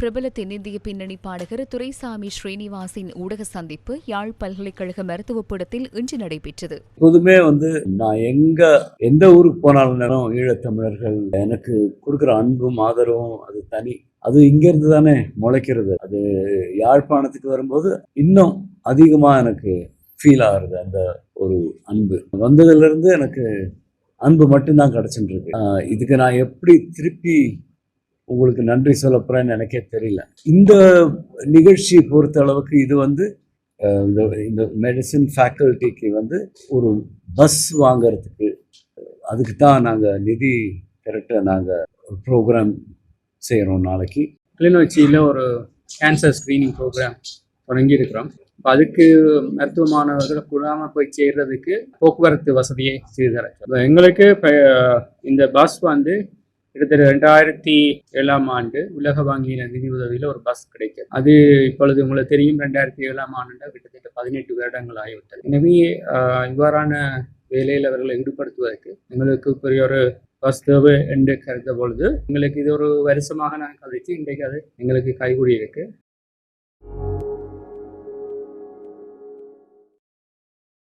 பிரபல தென்னிந்திய பின்னணி பாடகர் துரைசாமி ஸ்ரீனிவாசின் ஊடக சந்திப்பு யாழ் பல்கலைக்கழக மருத்துவ பீடத்தில் இன்று நடைபெற்றது. எப்போதுமே வந்து நான் எங்க எந்த ஊருக்கு போனாலும் ஈழத்தமிழர்கள் எனக்கு கொடுக்குற அன்பும் ஆதரவும் அது தனி. அது இங்கிருந்து தானே முளைக்கிறது. அது யாழ்ப்பாணத்துக்கு வரும்போது இன்னும் அதிகமா எனக்கு ஃபீல் ஆகுறது அந்த ஒரு அன்பு. வந்ததுல இருந்து எனக்கு அன்பு மட்டும்தான் கிடைச்சிட்டு இருக்கு. இதுக்கு நான் எப்படி திருப்பி உங்களுக்கு நன்றி சொல்ல போறேன்னு எனக்கே தெரியல. இந்த நிகழ்ச்சியை பொறுத்த அளவுக்கு இது வந்து இந்த இந்த மெடிசின் ஃபேக்கல்ட்டிக்கு வந்து ஒரு பஸ் வாங்குறதுக்கு அதுக்கு தான் நாங்கள் நிதி திரட்ட நாங்கள் ப்ரோக்ராம் செய்கிறோம் நாளைக்கு. கிளிநொச்சியில் ஒரு கேன்சர் ஸ்க்ரீனிங் ப்ரோக்ராம் தொடங்கியிருக்கிறோம். இப்போ அதுக்கு மருத்துவ மாணவர்கள் கூடாமல் போய் சேர்றதுக்கு போக்குவரத்து வசதியை செய்து தரேன் இப்போ எங்களுக்கு இப்போ இந்த பஸ் வந்து கிட்டத்தட்ட ரெண்டாயிரத்தி ஏழாம் ஆண்டு உலக வங்கியின் நிதி உதவியில் ஒரு பஸ் கிடைக்கும் அது இப்பொழுது உங்களுக்கு தெரியும் ரெண்டாயிரத்தி ஏழாம் ஆண்டு கிட்டத்தட்ட பதினெட்டு வருடங்கள் ஆகிவிட்டது எனவே இவ்வாறான வேலையில் அவர்களை ஈடுபடுத்துவதற்கு எங்களுக்கு பெரிய ஒரு பஸ் தேவை என்று கருத்த பொழுது எங்களுக்கு இது ஒரு வருஷமாக நான் கழிச்சு இன்றைக்கு அது எங்களுக்கு கைகூடி இருக்கு.